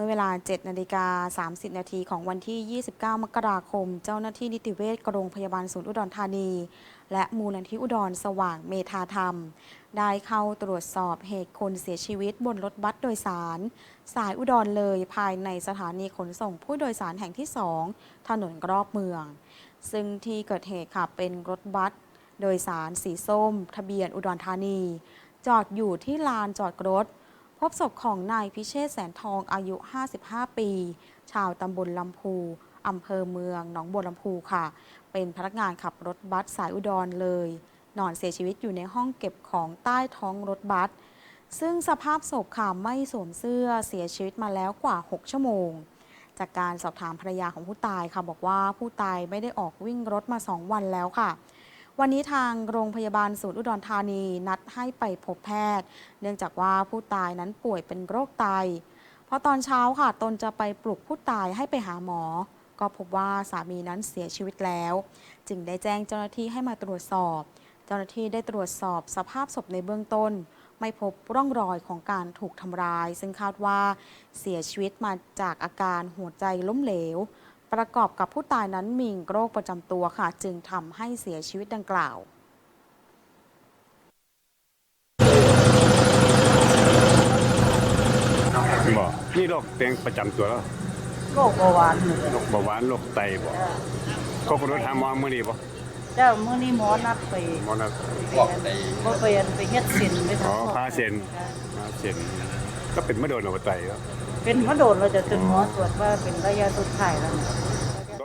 มื่อเวลา 7 นาฬิกา 30 นาทีของวันที่ 29 มกราคม เจ้าหน้าที่นิติเวชโรงพยาบาลศูนย์อุดรธานี และมูลนิธิอุดรสว่างเมธาธรรม ได้เข้าตรวจสอบเหตุคนเสียชีวิตบนรถบัสโดยสาร สายอุดรเลยภายในสถานีขนส่งผู้โดยสารแห่งที่ 2 ถนนรอบเมือง ซึ่งที่เกิดเหตุค่ะเป็นรถบัสโดยสารสีส้ม ทะเบียนอุดรธานี จอดอยู่ที่ลานจอดรถ พบศพของนายพิเชษแสนทองอายุ 55 ปี ชาวตำบลลำพูอำเภอเมืองหนองบัวลำพูค่ะ เป็นพนักงานขับรถบัสสายอุดรเลย นอนเสียชีวิตอยู่ในห้องเก็บของใต้ท้องรถบัส ซึ่งสภาพศพค่ะไม่สวมเสื้อเสียชีวิตมาแล้วกว่า 6 ชั่วโมง จากการสอบถามภรรยาของผู้ตายค่ะบอกว่าผู้ตายไม่ได้ออกวิ่งรถมา 2 วันแล้วค่ะ วันนี้ทางโรงพยาบาลศูนย์อุดรธานีนัดให้ไปพบแพทย์ เนื่องจากว่าผู้ตายนั้นป่วยเป็นโรคไตพอตอนเช้าค่ะตนจะไปปลุกผู้ตายให้ไปหาหมอ ก็พบว่าสามีนั้นเสียชีวิตแล้ว จึงได้แจ้งเจ้าหน้าที่ให้มาตรวจสอบ เจ้าหน้าที่ได้ตรวจสอบสภาพศพในเบื้องต้น ไม่พบร่องรอยของการถูกทำร้าย ซึ่งคาดว่าเสียชีวิตมาจากอาการหัวใจล้มเหลว ประกอบกับผู้ตายนั้นมีโรคประจำตัวค่ะ จึงทำให้เสียชีวิตดังกล่าวบอกนี่โรคเตียงประจำตัวแล้วโรคเบาหวานนี่โรคเบาหวานโรคไตบ่ก็คนรู้ทำหมอมื้อนี้บ่เจ้ามื้อนี้หมอนัดไปหมอนัดบ่ไปอันไปเฮ็ดเส้นไปอ๋อทำพาเซ็นพาเซ็นก็เป็นมะโดนเอาไตแล้ว เป็นมะโดนเราจะจนหมอตรวจว่าเป็นระยะสุดท้ายแล้วนี่